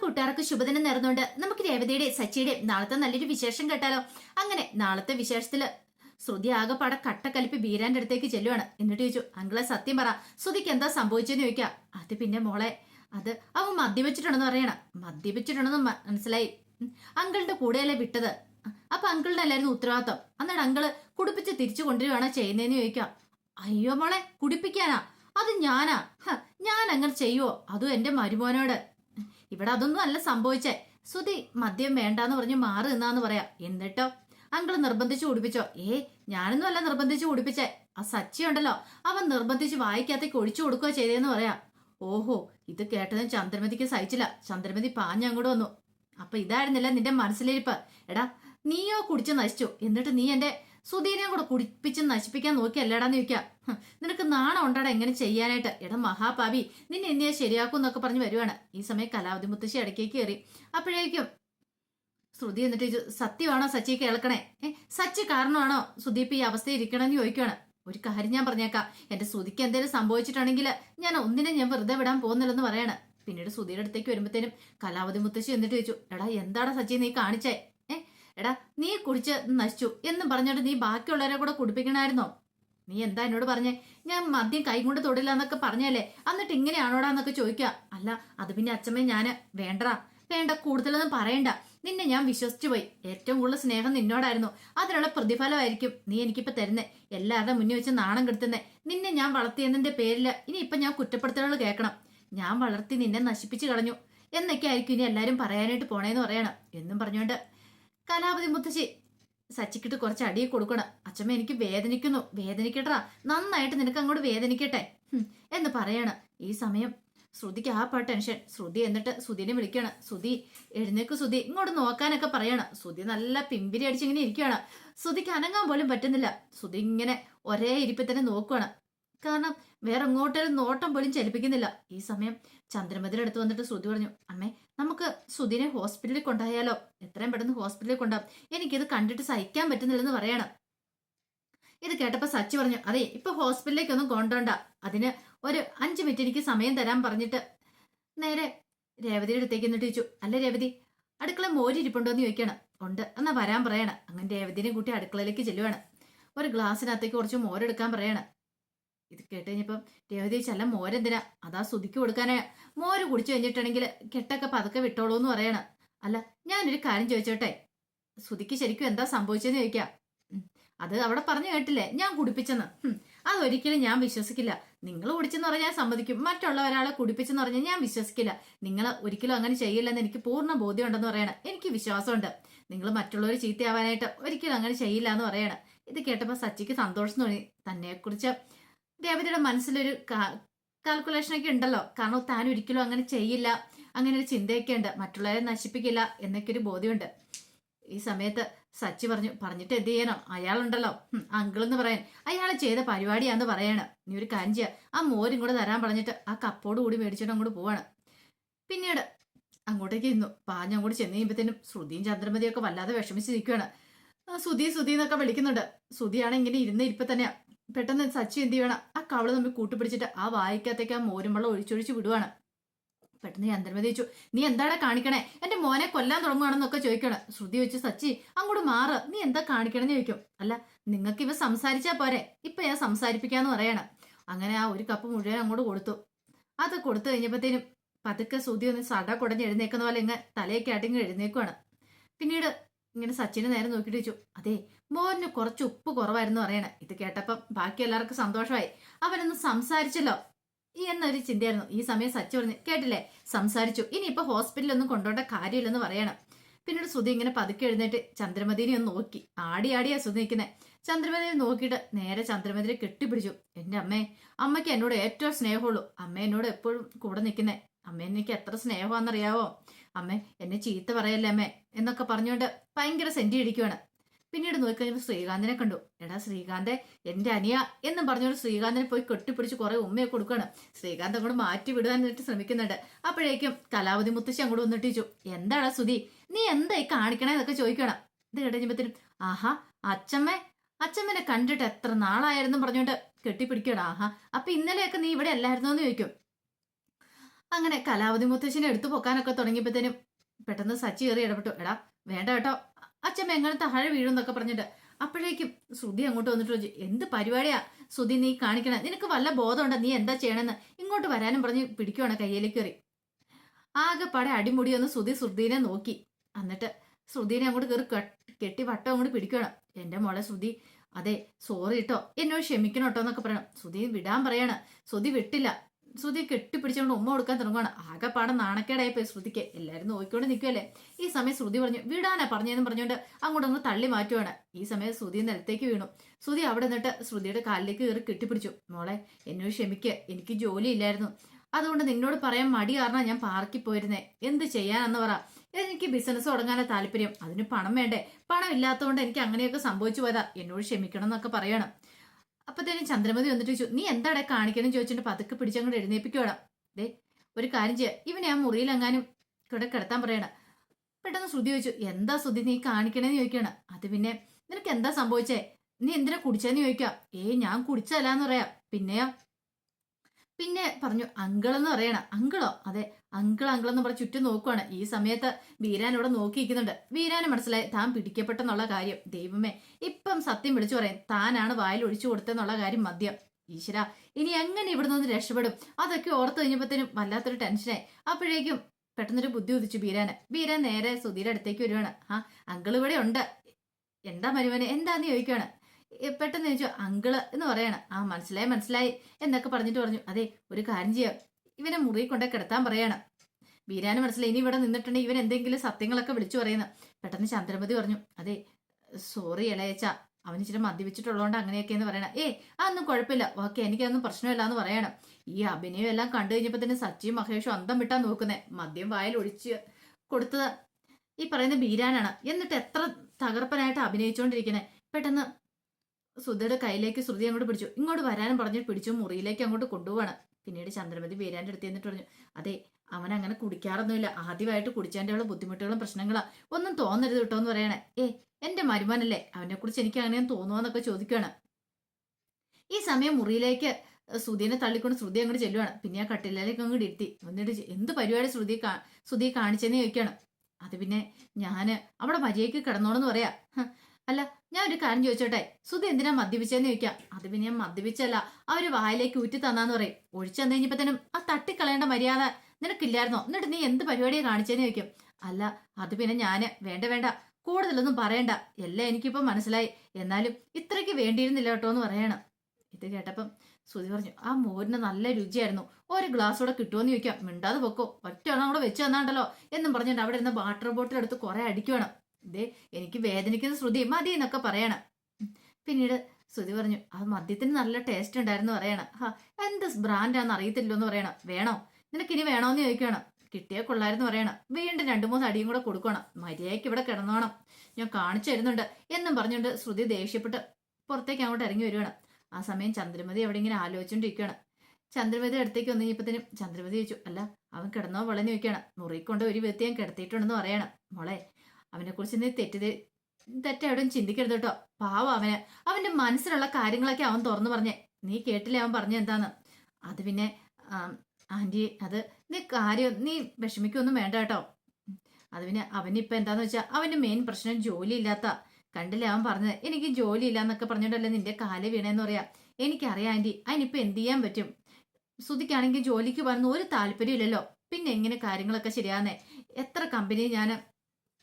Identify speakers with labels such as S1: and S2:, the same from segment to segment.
S1: കൂട്ടുകാർക്ക് ശുഭദിനം നേർന്നുകൊണ്ട് നമുക്ക് രേവതിയുടെ സച്ചിയുടെ നാളത്തെ നല്ലൊരു വിശേഷം കേട്ടാലോ? അങ്ങനെ നാളത്തെ വിശേഷത്തിൽ ശ്രുതി ആകെപ്പാടെ കട്ടക്കലിപ്പി ബീരാന്റെ അടുത്തേക്ക് ചെല്ലുവാണ്. എന്നിട്ട് ചോദിച്ചു അങ്കിളെ സത്യം പറ ശ്രുതിക്ക് എന്താ സംഭവിച്ചെന്ന് ചോദിക്കാം. അത് പിന്നെ മോളെ അത് അവൻ മദ്യപിച്ചിട്ടുണ്ടെന്ന് പറയണം. മദ്യപിച്ചിട്ടുണ്ടെന്ന് മനസ്സിലായി. അങ്കിളിന്റെ കൂടെയല്ലേ വിട്ടത്? അപ്പൊ അങ്കിളിന്റെ അല്ലായിരുന്നു ഉത്തരവാദിത്വം. എന്നിട്ട് അങ്കിൾ കുടിപ്പിച്ച് തിരിച്ചു കൊണ്ടുവരികയാണോ ചെയ്യുന്നതെന്ന് ചോദിക്കാം. അയ്യോ മോളെ കുടിപ്പിക്കാനാ? അത് ഞാനാ? ഞാൻ അങ്ങനെ ചെയ്യുവോ? അതും എന്റെ മരുമോനോട്. ഇവിടെ അതൊന്നും അല്ല സംഭവിച്ചേ. സുധി മദ്യം വേണ്ടാന്ന് പറഞ്ഞ് മാറി നിന്നാന്ന് പറയാ. എന്നിട്ടോ? അങ്കിൾ നിർബന്ധിച്ച് കുടിപ്പിച്ചോ ഏ ഞാനൊന്നും അല്ല നിർബന്ധിച്ച് കുടിപ്പിച്ചേ ആ സച്ചി ഉണ്ടല്ലോ അവൻ നിർബന്ധിച്ച് വായിക്കാത്തേക്ക് ഒഴിച്ചു കൊടുക്കുകയോ ചെയ്തേന്ന് പറയാ. ഓഹോ ഇത് കേട്ടതും ചന്ദ്രമതിക്ക് സഹിച്ചില്ല. ചന്ദ്രമതി പാഞ്ഞങ്ങോട്ട് വന്നു. അപ്പൊ ഇതായിരുന്നില്ല നിന്റെ മനസ്സിലിരിപ്പ്. എടാ നീയോ കുടിച്ച് നശിച്ചു. എന്നിട്ട് നീ എന്റെ സുധീരനെ കൂടെ കുടിപ്പിച്ച് നശിപ്പിക്കാൻ നോക്കി അല്ലടാന്ന് ചോദിക്കുക നിനക്ക് നാണം ഉണ്ടാടാ എങ്ങനെ ചെയ്യാനായിട്ട്? എടാ മഹാപാവി നിന്നെ എന്നെ ശരിയാക്കും എന്നൊക്കെ പറഞ്ഞ് വരുവാണ്. ഈ സമയം കലാവതി മുത്തശ്ശി ഇടയ്ക്കേക്ക് കയറി. അപ്പോഴേക്കും ശ്രുതി എന്നിട്ട് സത്യമാണോ സച്ചി കേൾക്കണേ? ഏ സച്ചി കാരണമാണോ സുദീപ് ഈ അവസ്ഥ ഇരിക്കണമെന്ന് ചോദിക്കുവാണ്. ഒരു കാര്യം ഞാൻ പറഞ്ഞേക്കാം. എന്റെ സുധിക്ക് എന്തെങ്കിലും സംഭവിച്ചിട്ടുണ്ടെങ്കിൽ ഞാൻ ഒന്നിനെ ഞാൻ വെറുതെ വിടാൻ പോകുന്നില്ലെന്ന് പറയാണ്. പിന്നീട് സുധിയുടെ അടുത്തേക്ക് വരുമ്പോഴത്തേനും കലാവതി മുത്തശ്ശി എന്നിട്ട് ചോദിച്ചു എടാ എന്താടാ സച്ചി നീ കാണിച്ചേ? എടാ നീ കുടിച്ച് നശിച്ചു എന്നും പറഞ്ഞിട്ട് നീ ബാക്കിയുള്ളവരെ കൂടെ കുടിപ്പിക്കണായിരുന്നോ? നീ എന്താ എന്നോട് പറഞ്ഞേ? ഞാൻ മദ്യം കൈകൊണ്ട് തൊടില്ല എന്നൊക്കെ പറഞ്ഞല്ലേ? എന്നിട്ട് ഇങ്ങനെയാണോടാ എന്നൊക്കെ ചോദിക്കുക. അല്ല അത് പിന്നെ അച്ഛമ്മ ഞാൻ. വേണ്ടടാ. വേണ്ട കൂടുതലൊന്നും പറയണ്ട. നിന്നെ ഞാൻ വിശ്വസിച്ചു പോയി. ഏറ്റവും കൂടുതൽ സ്നേഹം നിന്നോടായിരുന്നു. അതിനുള്ള പ്രതിഫലമായിരിക്കും നീ എനിക്കിപ്പോ തരുന്നേ. എല്ലാവരുടെ മുന്നിൽ വെച്ച് നാണം കെടുത്തുന്നേ. നിന്നെ ഞാൻ വളർത്തിയെന്നതിന്റെ പേരിൽ ഇനി ഇപ്പൊ ഞാൻ കുറ്റപ്പെടുത്തലുകൾ കേൾക്കണം. ഞാൻ വളർത്തി നിന്നെ നശിപ്പിച്ചു കളഞ്ഞു. എന്നൊക്കെ ആയിരിക്കും ഇനി എല്ലാവരും പറയാനായിട്ട് പോണേന്ന് പറയണം. എന്നും പറഞ്ഞുകൊണ്ട് കലാപതി മുത്തശ്ശി സച്ചിക്കിട്ട് കുറച്ച് അടിയെ കൊടുക്കണം. അച്ഛമ്മ എനിക്ക് വേദനിക്കുന്നു. വേദനിക്കട്ടാ നന്നായിട്ട് നിനക്ക് അങ്ങോട്ട് വേദനിക്കട്ടെ. എന്ന് പറയണം. ഈ സമയം ശ്രുതിക്ക് ആ പാ ടെൻഷൻ. ശ്രുതി എന്നിട്ട് സുധീനെ വിളിക്കണം. സുധി എഴുന്നേക്ക് സുധി. ഇങ്ങോട്ട് നോക്കാനൊക്കെ പറയണം. സുധി നല്ല പിമ്പിരി അടിച്ചിങ്ങനെ ഇരിക്കുകയാണ്. സുധിക്ക് അനങ്ങാൻ പോലും പറ്റുന്നില്ല. സുധി ഇങ്ങനെ ഒരേ ഇരിപ്പിൽ തന്നെ നോക്കുകയാണ് കാരണം വേറെ എങ്ങോട്ടൊരു നോട്ടം പോലും ചലിപ്പിക്കുന്നില്ല. ഈ സമയം ചന്ദ്രമതിയുടെ അടുത്ത് വന്നിട്ട് ശ്രുതി പറഞ്ഞു അമ്മേ നമുക്ക് സുധീനെ ഹോസ്പിറ്റലിൽ കൊണ്ടുപോയാലോ? എത്രയും പെട്ടെന്ന് ഹോസ്പിറ്റലിൽ കൊണ്ടുപോകാം. എനിക്കിത് കണ്ടിട്ട് സഹിക്കാൻ പറ്റുന്നില്ലെന്ന് പറയണം. ഇത് കേട്ടപ്പോ സച്ചി പറഞ്ഞു അതെ ഇപ്പൊ ഹോസ്പിറ്റലിലേക്കൊന്നും കൊണ്ടോണ്ട അതിന് ഒരു അഞ്ചു മിനിറ്റ് എനിക്ക് സമയം തരാൻ പറഞ്ഞിട്ട് നേരെ രേവതിയുടെ അടുത്തേക്ക് എന്നിട്ട് ചോദിച്ചു അല്ല രേവതി അടുക്കള മോരിരിപ്പുണ്ടോ എന്ന് ചോദിക്കണം. ഉണ്ട് എന്നാ വരാൻ പറയണം. അങ്ങനെ രേവതിനെ കൂട്ടി അടുക്കളയിലേക്ക് ചെല്ലുവാണ്. ഒരു ഗ്ലാസ്സിനകത്തേക്ക് കുറച്ച് മോരെടുക്കാൻ പറയണം. ഇത് കേട്ട് കഴിഞ്ഞപ്പം രേവതി ചെല്ല മോരെന്തിനാ? അതാ സുതിക്ക് കൊടുക്കാനാ. മോര് കുടിച്ചു കഴിഞ്ഞിട്ടുണ്ടെങ്കിൽ കെട്ടൊക്കെ പതുക്കെ വിട്ടോളൂ എന്ന് പറയണം. അല്ല ഞാനൊരു കാര്യം ചോദിച്ചോട്ടെ? സുതിക്ക് ശരിക്കും എന്താ സംഭവിച്ചെന്ന് ചോദിക്കാം. അത് അവിടെ പറഞ്ഞു കേട്ടില്ലേ? ഞാൻ കുടിപ്പിച്ചെന്ന്. അതൊരിക്കലും ഞാൻ വിശ്വസിക്കില്ല. നിങ്ങൾ കുടിച്ചെന്ന് പറഞ്ഞാൽ ഞാൻ സമ്മതിക്കും. മറ്റുള്ള ഒരാളെ കുടിപ്പിച്ചെന്ന് പറഞ്ഞാൽ ഞാൻ വിശ്വസിക്കില്ല. നിങ്ങൾ ഒരിക്കലും അങ്ങനെ ചെയ്യില്ലെന്ന് എനിക്ക് പൂർണ ബോധ്യമുണ്ടെന്ന് പറയണം. എനിക്ക് വിശ്വാസമുണ്ട്. നിങ്ങൾ മറ്റുള്ളവർ ചീത്തയാവാനായിട്ട് ഒരിക്കലും അങ്ങനെ ചെയ്യില്ല എന്ന് പറയണം. ഇത് കേട്ടപ്പോൾ സച്ചിക്ക് സന്തോഷം തോന്നി. തന്നെക്കുറിച്ച് രേവതിയുടെ മനസ്സിലൊരു കാൽക്കുലേഷൻ ഒക്കെ ഉണ്ടല്ലോ. കാരണം താൻ ഒരിക്കലും അങ്ങനെ ചെയ്യില്ല. അങ്ങനെ ഒരു ചിന്തയൊക്കെ ഉണ്ട്. മറ്റുള്ളവരെ നശിപ്പിക്കില്ല എന്നൊക്കെ ഒരു ബോധ്യമുണ്ട്. ഈ സമയത്ത് സച്ചി പറഞ്ഞു പറഞ്ഞിട്ട് എന്ത് ചെയ്യണം? അയാളുണ്ടല്ലോ. അങ്കിൾ എന്ന് പറയാൻ. അയാൾ ചെയ്ത പരിപാടിയാന്ന് പറയാണ്. നീ ഒരു കാര്യം ചെയ്യാ. ആ മോരും കൂടെ തരാൻ പറഞ്ഞിട്ട് ആ കപ്പോട് കൂടി മേടിച്ചിട്ട് അങ്ങോട്ട് പോവാണ്. പിന്നീട് അങ്ങോട്ടേക്ക് ഇരുന്നു പാഞ്ഞ് അങ്ങോട്ട് ചെന്ന് കഴിയുമ്പോഴത്തേനും ശ്രുതിയും ചന്ദ്രമതിയൊക്കെ വല്ലാതെ വിഷമിച്ച് നിൽക്കുകയാണ് ആ സുധി സുധി എന്നൊക്കെ വിളിക്കുന്നുണ്ട്. സുധിയാണ് ഇങ്ങനെ ഇരുന്ന് ഇരിപ്പ് തന്നെയാ പെട്ടെന്ന് സച്ചി എന്ത് ചെയ്യണം? ആ കവൾ തമ്മിൽ കൂട്ടുപിടിച്ചിട്ട് ആ വായിക്കകത്തേക്ക് ആ മോരും വെള്ളം ഒഴിച്ചൊഴിച്ച് വിടുവാണ്. പെട്ടെന്ന് ചന്ദ്രമതി ചോദിച്ചു നീ എന്താടാ കാണിക്കണേ? എന്റെ മോനെ കൊല്ലാൻ തുടങ്ങുകയാണെന്നൊക്കെ ചോദിക്കണം ശ്രുതി വെച്ച് സച്ചി അങ്ങോട്ട് മാറ്. നീ എന്താ കാണിക്കണമെന്ന് ചോദിക്കും. അല്ല നിങ്ങൾക്ക് ഇവ സംസാരിച്ചാ പോരെ. ഇപ്പൊ ഞാൻ സംസാരിപ്പിക്കാന്ന് പറയണം. അങ്ങനെ ആ ഒരു കപ്പ് മുഴുവൻ അങ്ങോട്ട് കൊടുത്തു. അത് കൊടുത്തു കഴിഞ്ഞപ്പോഴത്തേനും പതുക്കെ ശ്രുതി ഒന്ന് സട കുടഞ്ഞ് എഴുന്നേക്കുന്ന പോലെ ഇങ്ങനെ തലയൊക്കെ അടിങ്ങ് എഴുന്നേക്കുവാണ് പിന്നീട് ഇങ്ങനെ സച്ചിനെ നേരെ നോക്കിയിട്ട് ചോദിച്ചു അതെ മോഹന് കുറച്ച് ഉപ്പ് കുറവായിരുന്നു പറയണേ. ഇത് കേട്ടപ്പം ബാക്കി എല്ലാവർക്കും സന്തോഷമായി. അവനൊന്ന് സംസാരിച്ചല്ലോ. എന്നൊരു ചിന്തയായിരുന്നു. ഈ സമയം സച്ചു പറഞ്ഞു കേട്ടില്ലേ? സംസാരിച്ചു. ഇനിയിപ്പോ ഹോസ്പിറ്റലൊന്നും കൊണ്ടുപോകേണ്ട കാര്യമില്ലെന്ന് പറയണം. പിന്നീട് സുധി ഇങ്ങനെ പതുക്കെ എഴുന്നേറ്റ് ചന്ദ്രമതിനെ ഒന്ന് നോക്കി. ആടി ആടിയാ സുധി നിൽക്കുന്നത് ചന്ദ്രമതിനെ നോക്കിയിട്ട് നേരെ ചന്ദ്രമതിനെ കെട്ടിപ്പിടിച്ചു. എന്റെ അമ്മേ അമ്മയ്ക്ക് എന്നോട് ഏറ്റവും സ്നേഹമുള്ളൂ. അമ്മ എന്നോട് എപ്പോഴും കൂടെ നിൽക്കുന്നേ. അമ്മ എനിക്ക് എത്ര സ്നേഹമാണെന്നറിയാവോ? അമ്മ എന്നെ ചീത്ത പറയല്ലേ അമ്മേ? എന്നൊക്കെ പറഞ്ഞുകൊണ്ട് ഭയങ്കര സെന്റി ഇടിക്കുവാണ്. പിന്നീട് നോക്കിക്കഴിഞ്ഞപ്പോൾ ശ്രീകാന്തിനെ കണ്ടു. എടാ ശ്രീകാന്തെ എന്റെ അനിയ എന്നും പറഞ്ഞുകൊണ്ട് ശ്രീകാന്തിനെ പോയി കെട്ടിപ്പിടിച്ച് കുറെ ഉമ്മയെ കൊടുക്കുകയാണ് ശ്രീകാന്ത് അങ്ങോട്ട് മാറ്റി വിടുവാൻ വേണ്ടി ശ്രമിക്കുന്നുണ്ട്. അപ്പോഴേക്കും കലാവതി മുത്തശ്ശി അങ്ങോട്ട് വന്നിട്ട് എന്താടാ സുധി നീ എന്തായി കാണിക്കണേ എന്നൊക്കെ ചോദിക്കണം ഇത് കഴിഞ്ഞപ്പോഴത്തേനും ആഹാ അച്ഛമ്മ അച്ഛമ്മനെ കണ്ടിട്ട് എത്ര നാളായിരുന്നു പറഞ്ഞുകൊണ്ട് കെട്ടിപ്പിടിക്കണം ആഹാ അപ്പൊ ഇന്നലെയൊക്കെ നീ ഇവിടെ അല്ലായിരുന്നോ എന്ന് ചോദിക്കും. അങ്ങനെ കലാവതി മുത്തശ്ശിനെ എടുത്തു പൊക്കാനൊക്കെ തുടങ്ങിയപ്പോഴത്തേനും പെട്ടെന്ന് സച്ചി കയറി ഇടപെട്ടു. എടാ വേണ്ട കേട്ടോ. അച്ഛൻ എങ്ങനെ താഴെ വീഴും എന്നൊക്കെ പറഞ്ഞിട്ട് അപ്പോഴേക്കും ശ്രുതി അങ്ങോട്ട് വന്നിട്ട് ചോദിച്ചു എന്ത് പരിപാടിയാ? ശ്രുതി നീ കാണിക്കണേ. നിനക്ക് വല്ല ബോധമുണ്ടോ? നീ എന്താ ചെയ്യണമെന്ന് ഇങ്ങോട്ട് വരാനും പറഞ്ഞ് പിടിക്കുവാണ് കയ്യിലേക്ക് കയറി. ആകെപ്പാടെ അടിമുടി ഒന്ന് ശ്രുതി ശ്രുതിനെ നോക്കി. എന്നിട്ട് ശ്രുതിനെ അങ്ങോട്ട് കയറി കെട്ടി വട്ടം അങ്ങോട്ട് പിടിക്കണം എന്റെ മോളെ ശ്രുതി അതെ സോറി കേട്ടോ എന്നോട് ക്ഷമിക്കണം കേട്ടോ എന്നൊക്കെ പറയണം. ശ്രുതി വിടാൻ പറയാണ്. ശ്രുതി വിട്ടില്ല. ശ്രുതി കെട്ടിപ്പിടിച്ചുകൊണ്ട് ഉമ്മ കൊടുക്കാൻ തുടങ്ങുകയാണ് ആകെപ്പാടെ നാണക്കേടായി പോയി ശ്രുതിക്ക്. എല്ലാവരും നോക്കിക്കൊണ്ട് നിൽക്കുമല്ലേ ഈ സമയം ശ്രുതി പറഞ്ഞു വിടാനാ പറഞ്ഞതെന്ന് പറഞ്ഞുകൊണ്ട് അങ്ങോട്ട് അങ്ങ് തള്ളി മാറ്റുവാണ്. ഈ സമയം ശ്രുതി നിലത്തേക്ക് വീണു. ശ്രുതി അവിടെ നിന്നിട്ട് ശ്രുതിയുടെ കാലിലേക്ക് കയറി കെട്ടിപ്പിടിച്ചു. മോളെ എന്നോട് ക്ഷമിക്കുക എനിക്ക് ജോലി ഇല്ലായിരുന്നു. അതുകൊണ്ട് നിന്നോട് പറയാൻ മടി കാരണം ഞാൻ പാർക്കിൽ പോയിരുന്നേ. എന്ത് ചെയ്യാനെന്ന് പറ. എനിക്ക് ബിസിനസ് തുടങ്ങാനാ താല്പര്യം. അതിന് പണം വേണ്ടേ? പണം ഇല്ലാത്തതുകൊണ്ട് എനിക്ക് അങ്ങനെയൊക്കെ സംഭവിച്ചു പോയതാ. എന്നോട് ക്ഷമിക്കണം എന്നൊക്കെ പറയണം. അപ്പത്തേനും ചന്ദ്രമതി വന്നിട്ട് നീ എന്താടെ കാണിക്കണം? ചോദിച്ചിട്ട് പതുക്കെ പിടിച്ചങ്ങോട്ട് എഴുന്നേപ്പിക്കോടാ ദേ ഒരു കാര്യം ചെയ്യാം. ഇവനെ ആ മുറിയിലെങ്ങാനും ഇവിടെ കിടത്താൻ പറയണം. പെട്ടെന്ന് ശ്രുതി ചോദിച്ചു എന്താ ശ്രുതി നീ കാണിക്കണേന്ന് ചോദിക്കണം? അത് പിന്നെ നിനക്ക് എന്താ സംഭവിച്ചേ? നീ എന്തിനാ കുടിച്ചെന്ന് ചോദിക്കാം. ഏ ഞാൻ കുടിച്ചല്ലാന്ന് പറയാം. പിന്നെയോ? പിന്നെ പറഞ്ഞു അങ്കിളെന്ന് പറയണം. അങ്കിളോ? അതെ. അങ്കിൾ അങ്കിൾ എന്ന് പറഞ്ഞ് ചുറ്റും നോക്കുവാണ്. ഈ സമയത്ത് വീരാൻ ഇവിടെ നോക്കിയിരിക്കുന്നുണ്ട്. വീരാന് മനസ്സിലായി താൻ പിടിക്കപ്പെട്ടെന്നുള്ള കാര്യം. ദൈവമേ ഇപ്പം സത്യം വിളിച്ചു പറയും. താനാണ് വായിൽ ഒഴിച്ചു കൊടുത്തെന്നുള്ള കാര്യം മദ്യം. ഈശ്വര ഇനി എങ്ങനെ ഇവിടെ നിന്ന് രക്ഷപ്പെടും? അതൊക്കെ ഓർത്ത് കഴിഞ്ഞപ്പോഴത്തേനും വല്ലാത്തൊരു ടെൻഷനായി. അപ്പോഴേക്കും പെട്ടെന്നൊരു ബുദ്ധി ഉദിച്ചു ബീരാന് ബീരാൻ നേരെ സുധീരടുത്തേക്ക് വരുവാണ്. ആ അങ്കിൾ ഇവിടെ ഉണ്ട്. എന്താ മരുവനെ എന്താന്ന് ചോദിക്കുവാണ്. ഏ, പെട്ടെന്ന് ചോദിച്ചു അങ്കിൾ എന്ന് പറയണം. ആ മനസ്സിലായി മനസ്സിലായി എന്നൊക്കെ പറഞ്ഞിട്ട് പറഞ്ഞു. അതെ ഒരു കാര്യം ചെയ്യാം. ഇവനെ മുറി കൊണ്ടേ കിടത്താൻ പറയാണ്. വീരാന് മനസ്സിലായി. ഇനി ഇവിടെ നിന്നിട്ടുണ്ടെങ്കിൽ ഇവൻ എന്തെങ്കിലും സത്യങ്ങളൊക്കെ വിളിച്ചു പറയുന്നു. പെട്ടെന്ന് ചന്ദ്രമതി പറഞ്ഞു അതെ സോറി ഇളയച്ച അവൻ ഇച്ചിരി മദ്യപിച്ചിട്ടുള്ളതുകൊണ്ട് അങ്ങനെയൊക്കെയെന്ന് പറയണം. ഏ അതൊന്നും കുഴപ്പമില്ല. ഓക്കെ എനിക്കതൊന്നും പ്രശ്നമില്ല എന്ന് പറയണം. ഈ അഭിനയം എല്ലാം കണ്ടു കഴിഞ്ഞപ്പോൾ തന്നെ സച്ചിയും മഹേഷും അന്തം വിട്ടാ നോക്കുന്നേ. മദ്യം വായിൽ ഒഴിച്ച് കൊടുത്തത്. ഈ പറയുന്ന ബീരാനാണ്. എന്നിട്ട് എത്ര തകർപ്പനായിട്ട് അഭിനയിച്ചുകൊണ്ടിരിക്കുന്നത് പെട്ടെന്ന് സുധയുടെ കയ്യിലേക്ക് ശ്രുതി അങ്ങോട്ട് പിടിച്ചു. ഇങ്ങോട്ട് വരാനും പറഞ്ഞ് പിടിച്ചു മുറിയിലേക്ക് അങ്ങോട്ട് കൊണ്ടുപോവാണ്. പിന്നീട് ചന്ദ്രമതി വീരാന്റെ അടുത്ത് എന്നിട്ട് പറഞ്ഞു അതെ അവൻ അങ്ങനെ കുടിക്കാറൊന്നുമില്ല. ആദ്യമായിട്ട് കുടിച്ചതിന്റെ ഉള്ള ബുദ്ധിമുട്ടുകളും പ്രശ്നങ്ങളാ. ഒന്നും തോന്നരുത് കേട്ടോ എന്ന് പറയണേ. ഏ എന്റെ മരുമനല്ലേ? അവനെ കുറിച്ച് എനിക്ക് അങ്ങനെ തോന്നുവെന്നൊക്കെ ചോദിക്കുകയാണ് ഈ സമയം മുറിയിലേക്ക് ശ്രുതിനെ തള്ളിക്കൊണ്ട് ശ്രുതി അങ്ങോട്ട് ചെല്ലുവാണ്. പിന്നെ ആ കട്ടിലേക്ക് അങ്ങോട്ട് ഇരുത്തി. എന്നിട്ട് എന്ത് പരിപാടി ശ്രുതി ശ്രുതി കാണിച്ചെന്ന് ചോദിക്കുകയാണ് അത് പിന്നെ ഞാൻ അവിടെ മര്യാദയ്ക്ക് കിടന്നോണെന്ന് പറയാ. അല്ല ഞാൻ ഒരു കാര്യം ചോദിച്ചോട്ടെ? സുധി എന്തിനാ മദ്യപിച്ചെന്ന് ചോദിക്കാം. അത് പിന്നെ ഞാൻ മദ്യപിച്ചല്ല ആ ഒരു വായിലേക്ക് ഊറ്റി തന്നാന്ന് പറയും. ഒഴിച്ചു തന്നു കഴിഞ്ഞപ്പോ ആ തട്ടിക്കളയേണ്ട മര്യാദ നിനക്കില്ലായിരുന്നോ? എന്നിട്ട് നീ എന്ത് പരിപാടിയെ കാണിച്ചെന്ന് ചോദിക്കും. അല്ല അത് പിന്നെ ഞാൻ വേണ്ട വേണ്ട. കൂടുതലൊന്നും പറയണ്ട. എല്ലാം എനിക്കിപ്പോ മനസ്സിലായി. എന്നാലും ഇത്രയ്ക്ക് വേണ്ടിയിരുന്നില്ല കേട്ടോ എന്ന് പറയണം. ഇത് കേട്ടപ്പം സുധി പറഞ്ഞു ആ മോരിന് നല്ല രുചിയായിരുന്നു. ഒരു ഗ്ലാസ് കൂടെ കിട്ടുമെന്ന് ചോദിക്കാം. മിണ്ടാതെ പൊക്കോ. ഒറ്റ കൂടെ വെച്ച് തന്നാണ്ടല്ലോ എന്നും പറഞ്ഞിട്ട് അവിടെ ഇരുന്ന് വാട്ടർ ബോട്ടിൽ എടുത്ത് കുറെ അടിക്കുവാണ്. ഇതേ എനിക്ക് വേദനിക്കുന്ന ശ്രുതി മതി എന്നൊക്കെ പറയണം. പിന്നീട് ശ്രുതി പറഞ്ഞു ആ മദ്യത്തിന് നല്ല ടേസ്റ്റ് ഉണ്ടായിരുന്നു പറയണം. ഹാ എന്ത് ബ്രാൻഡാന്ന് അറിയത്തില്ലോ എന്ന് പറയണം. വേണോ? നിനക്ക് ഇനി വേണോന്ന് ചോദിക്കണം കിട്ടിയ കൊള്ളായിരുന്നു പറയണം. വീണ്ടും രണ്ടു മൂന്ന് അടിയും കൂടെ കൊടുക്കണം. മര്യാദയ്ക്ക് ഇവിടെ കിടന്നോണം. ഞാൻ കാണിച്ചു തരുന്നുണ്ട് എന്നും പറഞ്ഞുകൊണ്ട് ശ്രുതി ദേഷ്യപ്പെട്ട് പുറത്തേക്ക് അങ്ങോട്ട് ഇറങ്ങി വരുവാണ്. ആ സമയം ചന്ദ്രമതി അവിടെ ഇങ്ങനെ ആലോചിച്ചുകൊണ്ടിരിക്കുകയാണ്. ചന്ദ്രമതി അടുത്തേക്ക് വന്നു കഴിഞ്ഞപ്പത്തിനും ചന്ദ്രമതി ചോദിച്ചു അല്ല അവൻ കിടന്നോ? വളഞ്ഞു വയ്ക്കുകയാണ് മുറി കൊണ്ട് ഒരു വ്യക്തി ഞാൻ കിടത്തിയിട്ടുണ്ടെന്ന് പറയണം. മോളെ അവനെ കുറിച്ച് നീ തെറ്റിദ്ധ തെറ്റെവിടെയും ചിന്തിക്കരുത് കേട്ടോ പാവം അവന്. അവന്റെ മനസ്സിലുള്ള കാര്യങ്ങളൊക്കെ അവൻ തുറന്നു പറഞ്ഞേ. നീ കേട്ടില്ലേ അവൻ പറഞ്ഞ എന്താന്ന്? അത് പിന്നെ ആന്റി അത് നീ കാര്യം നീ വിഷമിക്കൊന്നും വേണ്ട കേട്ടോ അത് പിന്നെ അവനിപ്പോ എന്താന്ന് വെച്ചാ അവന്റെ മെയിൻ പ്രശ്നം ജോലി ഇല്ലാത്ത കണ്ടില്ലേ അവൻ പറഞ്ഞത്? എനിക്ക് ജോലി ഇല്ല എന്നൊക്കെ പറഞ്ഞിട്ടല്ലേ നിന്റെ കാൽ വീണേന്ന് പറയാ. എനിക്കറിയാം ആന്റി അതിനിപ്പോ എന്ത് ചെയ്യാൻ പറ്റും? ശ്രുതിക്കാണെങ്കിൽ ജോലിക്ക് വരുന്ന ഒരു താല്പര്യമില്ലല്ലോ. പിന്നെ എങ്ങനെ കാര്യങ്ങളൊക്കെ ശരിയാന്നേ എത്ര കമ്പനി ഞാൻ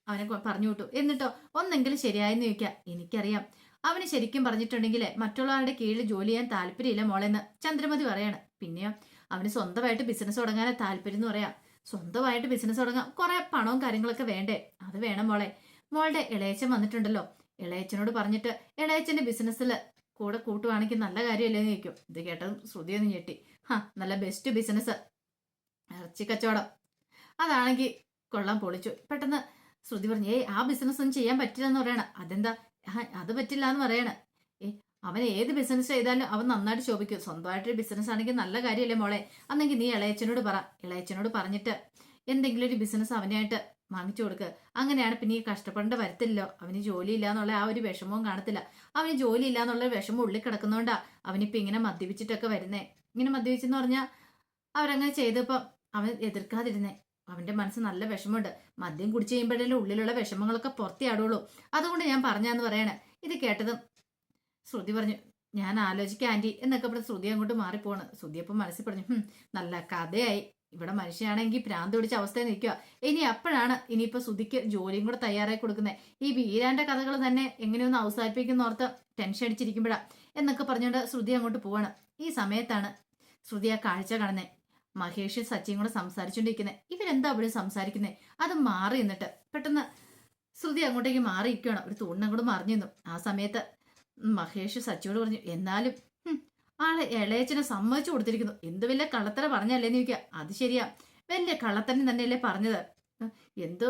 S1: അവനെ പറഞ്ഞു വിട്ടു. എന്നിട്ടോ ഒന്നെങ്കിലും ശരിയായെന്ന് ചോദിക്കാം. എനിക്കറിയാം. അവന് ശരിക്കും പറഞ്ഞിട്ടുണ്ടെങ്കിൽ മറ്റുള്ളവരുടെ കീഴിൽ ജോലി ചെയ്യാൻ താല്പര്യമില്ല മോളെന്ന് ചന്ദ്രമതി പറയാണ്. പിന്നെയോ അവന് സ്വന്തമായിട്ട് ബിസിനസ് തുടങ്ങാനാണ് താല്പര്യം എന്ന് പറയാം. സ്വന്തമായിട്ട് ബിസിനസ് തുടങ്ങാം. കുറെ പണവും കാര്യങ്ങളൊക്കെ വേണ്ടേ? അത് വേണം മോളെ. മോളുടെ ഇളയച്ചൻ വന്നിട്ടുണ്ടല്ലോ. ഇളയച്ചനോട് പറഞ്ഞിട്ട് ഇളയച്ചന്റെ ബിസിനസ്സിൽ കൂടെ കൂട്ടുവാണെങ്കിൽ നല്ല കാര്യമല്ലേ എന്ന് ചോദിക്കും. ഇത് കേട്ടതും ശ്രുതി ഒന്ന് ഞെട്ടി. ഹാ നല്ല ബെസ്റ്റ് ബിസിനസ് ഇറച്ചി കച്ചവടം. അതാണെങ്കിൽ കൊള്ളാൻ പൊളിച്ചു. പെട്ടെന്ന് ശ്രുതി പറഞ്ഞു ഏയ് ആ ബിസിനസ് ഒന്നും ചെയ്യാൻ പറ്റില്ല എന്ന് പറയണ. അതെന്താ? അത് പറ്റില്ല എന്ന് പറയണ. ഏ അവൻ ഏത് ബിസിനസ് ചെയ്താലും അവൻ നന്നായിട്ട് ശോഭിക്കും. സ്വന്തമായിട്ടൊരു ബിസിനസ് ആണെങ്കിൽ നല്ല കാര്യമല്ലേ മോളെ? അന്നെങ്കിൽ നീ ഇളയച്ചനോട് പറ. ഇളയച്ചനോട് പറഞ്ഞിട്ട് എന്തെങ്കിലും ഒരു ബിസിനസ് അവനായിട്ട് വാങ്ങിച്ചു കൊടുക്കുക അങ്ങനെയാണ് പിന്നെ ഈ കഷ്ടപ്പെടേണ്ട വരത്തില്ലല്ലോ. അവന് ജോലി ഇല്ല എന്നുള്ള ആ ഒരു വിഷമവും കാണത്തില്ല. അവന് ജോലി ഇല്ല എന്നുള്ള വിഷമം ഉള്ളിൽ കിടക്കുന്നോണ്ടാ അവനിപ്പോ ഇങ്ങനെ മദ്യപിച്ചിട്ടൊക്കെ വരുന്നേ. ഇങ്ങനെ മദ്യപിച്ചെന്ന് പറഞ്ഞാൽ അവരങ്ങനെ ചെയ്തപ്പോ അവൻ എതിർക്കാതിരുന്നേ. അവന്റെ മനസ്സ് നല്ല വിഷമമുണ്ട്. മദ്യം കുടിച്ചു കഴിയുമ്പോഴല്ലേ ഉള്ളിലുള്ള വിഷമങ്ങളൊക്കെ പുറത്തിയാടുള്ളൂ. അതുകൊണ്ട് ഞാൻ പറഞ്ഞാന്ന് പറയണേ. ഇത് കേട്ടതും ശ്രുതി പറഞ്ഞു ഞാൻ ആലോചിക്കാം ആന്റി എന്നൊക്കെ ഇവിടെ ശ്രുതി അങ്ങോട്ട് മാറിപ്പോണ്. ശ്രുതി അപ്പം മനസ്സിൽ പറഞ്ഞു നല്ല കഥയായി. ഇവിടെ മനുഷ്യനാണെങ്കിൽ ഭ്രാന്ത് പിടിച്ച അവസ്ഥയിൽ നിൽക്കുക. ഇനി അപ്പോഴാണ് ഇനിയിപ്പോൾ ശ്രുതിക്ക് ജോലിയും കൂടെ തയ്യാറായി കൊടുക്കുന്നത് ഈ വീരാന്റെ കഥകൾ തന്നെ എങ്ങനെയൊന്ന് അവസാനിപ്പിക്കുന്ന ഓർത്ത് ടെൻഷൻ അടിച്ചിരിക്കുമ്പോഴാ എന്നൊക്കെ പറഞ്ഞുകൊണ്ട് ശ്രുതി അങ്ങോട്ട് പോവാണ്. ഈ സമയത്താണ് ശ്രുതി ആ കാഴ്ച കാണുന്നത് മഹേഷ് സച്ചിയും കൂടെ സംസാരിച്ചുകൊണ്ടിരിക്കുന്നത് ഇവരെന്താ അവിടെ സംസാരിക്കുന്നത് അത് മാറി നിന്നിട്ട് പെട്ടെന്ന് ശ്രുതി അങ്ങോട്ടേക്ക് മാറിയിരിക്കുകയാണ് ഒരു തൂണ്ണം മറിഞ്ഞു നിന്നു ആ സമയത്ത് മഹേഷ് സച്ചിയോട് പറഞ്ഞു എന്നാലും ആളെ ഇളയച്ചനെ സമ്മതിച്ചു കൊടുത്തിരിക്കുന്നു. എന്ത് വലിയ കള്ളത്തര പറഞ്ഞല്ലേന്ന് ചോദിക്കുക. അത് ശരിയാ. വലിയ കള്ളത്തരം തന്നെയല്ലേ പറഞ്ഞത്. എന്തോ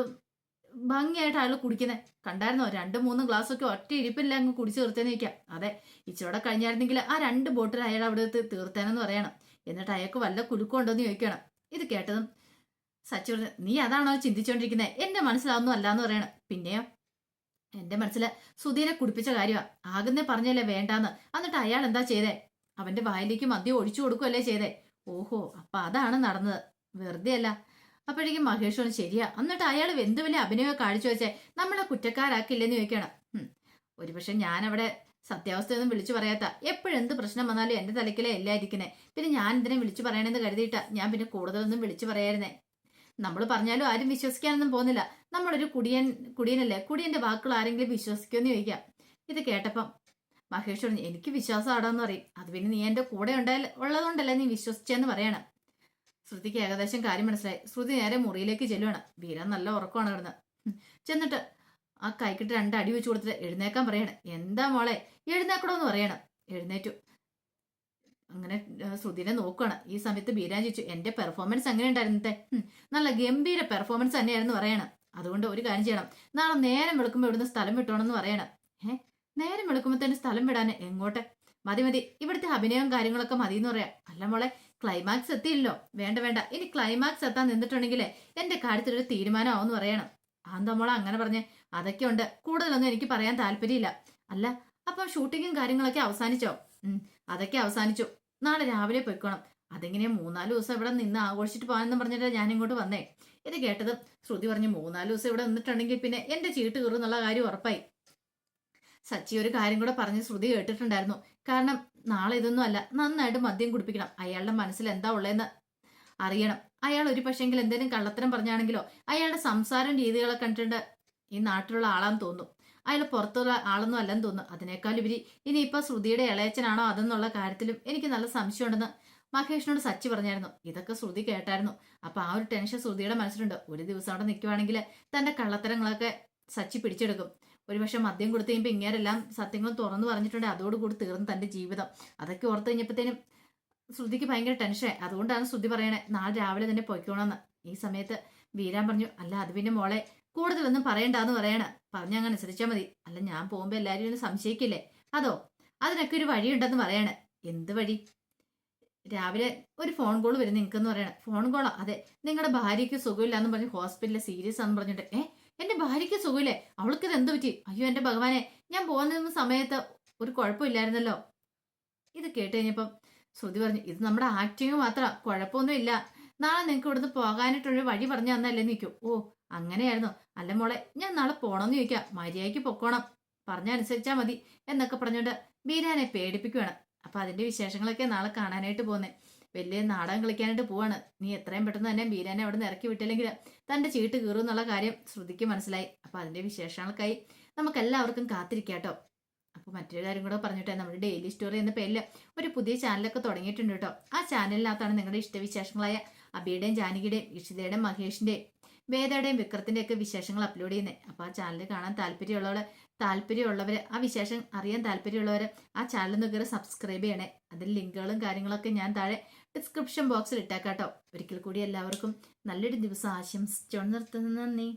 S1: ഭംഗിയായിട്ട് അയാൾ കുടിക്കുന്നത് കണ്ടായിരുന്നോ? രണ്ട് മൂന്ന് ഗ്ലാസ് ഒക്കെ ഒറ്റ ഇരിപ്പില്ല അങ്ങ് കുടിച്ചു തീർത്തേന്ന് ചോദിക്കാം അതെ ഇച്ചിരൂടെ കഴിഞ്ഞായിരുന്നെങ്കിൽ ആ രണ്ട് ബോട്ടിൽ അയാൾ അവിടെ തീർത്തേനെന്ന് പറയണം. എന്നിട്ട് അയാൾക്ക് വല്ല കുലുക്കമുണ്ടോന്ന് ചോദിക്കണം. ഇത് കേട്ടതും സച്ചു നീ അതാണോ ചിന്തിച്ചോണ്ടിരിക്കുന്നത് എന്റെ മനസ്സിലാവുന്നു അല്ലാന്ന് പറയണം. പിന്നെയോ എന്റെ മനസ്സിൽ സുധീനെ കുടിപ്പിച്ച കാര്യമാ ആകുന്നേ പറഞ്ഞല്ലേ വേണ്ടാന്ന്. എന്നിട്ട് അയാൾ എന്താ ചെയ്തേ? അവന്റെ വായിലേക്ക് മദ്യം ഒഴിച്ചു കൊടുക്കുകയല്ലേ ചെയ്തേ? ഓഹോ അപ്പൊ അതാണ് നടന്നത്. വെറുതെ അല്ല അപ്പോഴേക്കും മഹേഷോ ശരിയാ. എന്നിട്ട് അയാൾ എന്ത് വലിയ അഭിനയം കാഴ്ച വെച്ചേ? നമ്മളെ കുറ്റക്കാരാക്കില്ലെന്ന് ചോദിക്കണം. ഒരുപക്ഷെ ഞാനവിടെ സത്യാവസ്ഥയൊന്നും വിളിച്ചു പറയാത്ത എപ്പോഴെന്ത് പ്രശ്നം വന്നാലും എന്റെ തലക്കിലെ എല്ലായിരിക്കുന്നേ പിന്നെ ഞാൻ ഇതിനെ വിളിച്ചു പറയണമെന്ന് കരുതിയിട്ടാ ഞാൻ പിന്നെ കൂടുതലൊന്നും വിളിച്ചു പറയായിരുന്നേ. നമ്മൾ പറഞ്ഞാലും ആരും വിശ്വസിക്കാനൊന്നും പോകുന്നില്ല. നമ്മളൊരു കുടിയൻ കുടിയനല്ലേ? കുടിയന്റെ വാക്കുകൾ ആരെങ്കിലും വിശ്വസിക്കുമെന്ന് ചോദിക്കാം. ഇത് കേട്ടപ്പം മഹേഷ് പറഞ്ഞു എനിക്ക് വിശ്വാസം ആടാന്ന് പറയും. അത് പിന്നെ നീ എന്റെ കൂടെ ഉണ്ടായാൽ ഉള്ളതുകൊണ്ടല്ലേ നീ വിശ്വസിച്ചെന്ന് പറയണം. ശ്രുതിക്ക് ഏകദേശം കാര്യം മനസ്സിലായി. ശ്രുതി നേരെ മുറിയിലേക്ക് ചെല്ലുവാണ്. വീരാൻ നല്ല ഉറക്കമാണ് കിടന്ന്. ചെന്നിട്ട് ആ കൈക്കിട്ട് രണ്ട് അടി വെച്ച് കൊടുത്തിട്ട് എഴുന്നേക്കാൻ പറയണം. എന്താ മോളെ? എഴുന്നേക്കണമെന്ന് പറയണം. എഴുന്നേറ്റു. അങ്ങനെ ശ്രുതിനെ നോക്കുകയാണ് ഈ സമയത്ത് ബീരാൻ ചോദിച്ചു എന്റെ പെർഫോമൻസ് എങ്ങനെ ഉണ്ടായിരുന്നത്തെ നല്ല ഗംഭീര പെർഫോമൻസ് തന്നെയായിരുന്നു പറയണം. അതുകൊണ്ട് ഒരു കാര്യം ചെയ്യണം. നാളെ നേരം വെളുക്കുമ്പോൾ ഇവിടുന്ന് സ്ഥലം വിട്ടോണമെന്ന് പറയണം. ഏഹ് നേരം വെളുക്കുമ്പോൾ തന്നെ സ്ഥലം വിടാൻ എങ്ങോട്ടെ? മതി മതി. ഇവിടുത്തെ അഭിനയവും കാര്യങ്ങളൊക്കെ മതി എന്ന് പറയാം. അല്ല മോളെ ക്ലൈമാക്സ് എത്തിയില്ലോ. വേണ്ട വേണ്ട. ഇനി ക്ലൈമാക്സ് എത്താൻ നിന്നിട്ടുണ്ടെങ്കിൽ എന്റെ കാര്യത്തിലൊരു തീരുമാനമാവെന്ന് പറയണം. ആന്താ മോളെ അങ്ങനെ പറഞ്ഞ് അതൊക്കെ ഉണ്ട് കൂടുതലൊന്നും എനിക്ക് പറയാൻ താല്പര്യമില്ല. അല്ല അപ്പം ഷൂട്ടിങ്ങും കാര്യങ്ങളൊക്കെ അവസാനിച്ചോ? അതൊക്കെ അവസാനിച്ചു. നാളെ രാവിലെ പൊയ്ക്കോണം. അതെങ്ങനെ മൂന്നാൽ ദിവസം ഇവിടെ നിന്ന് ആഘോഷിച്ചിട്ട് പോകാനെന്ന് പറഞ്ഞിട്ട് ഞാൻ ഇങ്ങോട്ട് വന്നേ? ഇത് കേട്ടത് ശ്രുതി പറഞ്ഞു മൂന്നാൽ ദിവസം ഇവിടെ നിന്നിട്ടുണ്ടെങ്കിൽ പിന്നെ എന്റെ ചീട്ട് കീറും എന്നുള്ള കാര്യം ഉറപ്പായി. സച്ചി ഒരു കാര്യം കൂടെ പറഞ്ഞ് ശ്രുതി കേട്ടിട്ടുണ്ടായിരുന്നു. കാരണം നാളെ ഇതൊന്നും അല്ല. നന്നായിട്ട് മദ്യം കുടിപ്പിക്കണം. അയാളുടെ മനസ്സിൽ എന്താ ഉള്ളതെന്ന് അറിയണം. അയാൾ ഒരു പക്ഷെങ്കിൽ എന്തെങ്കിലും കള്ളത്തരം പറഞ്ഞാണെങ്കിലോ അയാളുടെ സംസാരം രീതികളെ കണ്ടിട്ട് ഈ നാട്ടിലുള്ള ആളാന്ന് തോന്നും. അയാൾ പുറത്തുള്ള ആളൊന്നും അല്ലെന്ന് തോന്നുന്നു അതിനേക്കാൾ ഇവർ ഇനിയിപ്പോ ശ്രുതിയുടെ ഇളയച്ചനാണോ അതെന്നുള്ള കാര്യത്തിലും എനിക്ക് നല്ല സംശയമുണ്ടെന്ന് മഹേഷിനോട് സച്ചി പറഞ്ഞായിരുന്നു. ഇതൊക്കെ ശ്രുതി കേട്ടായിരുന്നു. അപ്പൊ ആ ഒരു ടെൻഷൻ ശ്രുതിയുടെ മനസ്സിലുണ്ട്. ഒരു ദിവസം അവിടെ നിൽക്കുവാണെങ്കിൽ തന്റെ കള്ളത്തരങ്ങളൊക്കെ സച്ചി പിടിച്ചെടുക്കും. ഒരുപക്ഷെ മദ്യം കൊടുത്തു കഴിയുമ്പോൾ ഇങ്ങനെയെല്ലാം സത്യങ്ങൾ തുറന്നു പറഞ്ഞിട്ടുണ്ട്. അതോടുകൂടി തീർന്നു തന്റെ ജീവിതം. അതൊക്കെ ഓർത്തു കഴിഞ്ഞപ്പോഴത്തേനും ശ്രുതിക്ക് ഭയങ്കര ടെൻഷനായി അതുകൊണ്ടാണ് ശ്രുതി പറയണേ നാളെ രാവിലെ തന്നെ പൊയ്ക്കോണമെന്ന് ഈ സമയത്ത് വീരാൻ പറഞ്ഞു അല്ല അത് പിന്നെ മോളെ കൂടുതലൊന്നും പറയണ്ടാന്ന് പറയണ. പറഞ്ഞ അങ്ങനെ അനുസരിച്ചാൽ മതി. അല്ല ഞാൻ പോകുമ്പോൾ എല്ലാവരും ഒന്ന് സംശയിക്കില്ലേ? അതോ അതിനൊക്കെ ഒരു വഴിയുണ്ടെന്ന് പറയണേ. എന്ത് വഴി? രാവിലെ ഒരു ഫോൺ കോൾ വരും നിങ്ങൾക്കെന്ന് പറയണേ. ഫോൺ കോളോ അതെ. നിങ്ങളുടെ ഭാര്യയ്ക്ക് സുഖമില്ല എന്ന് പറഞ്ഞ് ഹോസ്പിറ്റലിൽ സീരിയസ് ആണെന്ന് പറഞ്ഞിട്ട്. ഏ? എന്റെ ഭാര്യയ്ക്ക് സുഖമില്ലേ? അവൾക്ക് ഇത് എന്ത് പറ്റി? അയ്യോ എന്റെ ഭഗവാനെ ഞാൻ പോകുന്ന സമയത്ത് ഒരു കുഴപ്പമില്ലായിരുന്നല്ലോ. ഇത് കേട്ട് കഴിഞ്ഞപ്പം ശ്രുതി പറഞ്ഞു ഇത് നമ്മുടെ ആക്ടിങ് മാത്രം കുഴപ്പമൊന്നും ഇല്ല നാളെ നിങ്ങൾക്ക് ഇവിടുന്ന് പോകാനായിട്ടൊരു വഴി പറഞ്ഞു തന്നല്ലേ നിൽക്കൂ ഓ അങ്ങനെയായിരുന്നു. അല്ല മോളെ ഞാൻ നാളെ പോണമെന്ന് ചോദിക്കാം. മര്യാദയ്ക്ക് പൊക്കോണം. പറഞ്ഞ അനുസരിച്ചാ മതി എന്നൊക്കെ പറഞ്ഞുകൊണ്ട് ബീരാനെ പേടിപ്പിക്കുകയാണ് അപ്പൊ അതിന്റെ വിശേഷങ്ങളൊക്കെ നാളെ കാണാനായിട്ട് പോകുന്നേ വലിയ നാടകം കളിക്കാനായിട്ട് പോവാണ്. നീ എത്രയും പെട്ടെന്ന് തന്നെ ബീരാനെ അവിടെ നിന്ന് ഇറക്കി വിട്ടില്ലെങ്കിൽ തന്റെ ചീട്ട് കീറും എന്നുള്ള കാര്യം ശ്രുതിക്ക് മനസ്സിലായി. അപ്പൊ അതിന്റെ വിശേഷങ്ങൾക്കായി നമുക്കെല്ലാവർക്കും കാത്തിരിക്കാട്ടോ. അപ്പൊ മറ്റൊരു കാര്യം കൂടെ പറഞ്ഞിട്ട് നമ്മുടെ ഡെയിലി സ്റ്റോറി എന്ന പേരിൽ ഒരു പുതിയ ചാനലൊക്കെ തുടങ്ങിയിട്ടുണ്ട് കേട്ടോ ആ ചാനലിനകത്താണ് നിങ്ങളുടെ ഇഷ്ടവിശേഷങ്ങളായ അബിയുടെയും ജാനകിയുടെയും ഇഷിതയുടെയും മഹേഷിന്റെയും വേദയുടെയും വിക്രത്തിന്റെ ഒക്കെ വിശേഷങ്ങൾ അപ്ലോഡ് ചെയ്യുന്നത് അപ്പോൾ ആ ചാനൽ കാണാൻ താല്പര്യമുള്ളവർ താല്പര്യമുള്ളവർ ആ വിശേഷം അറിയാൻ താല്പര്യമുള്ളവർ ആ ചാനൽ ഒന്ന് സബ്സ്ക്രൈബ് ചെയ്യണേ. അതിൽ ലിങ്കുകളും കാര്യങ്ങളൊക്കെ ഞാൻ താഴെ ഡിസ്ക്രിപ്ഷൻ ബോക്സിൽ ഇട്ടേക്കാട്ടോ ഒരിക്കൽ കൂടി എല്ലാവർക്കും നല്ലൊരു ദിവസം ആശംസിച്ചോണ്ട് നിർത്തുന്നു. നന്ദി.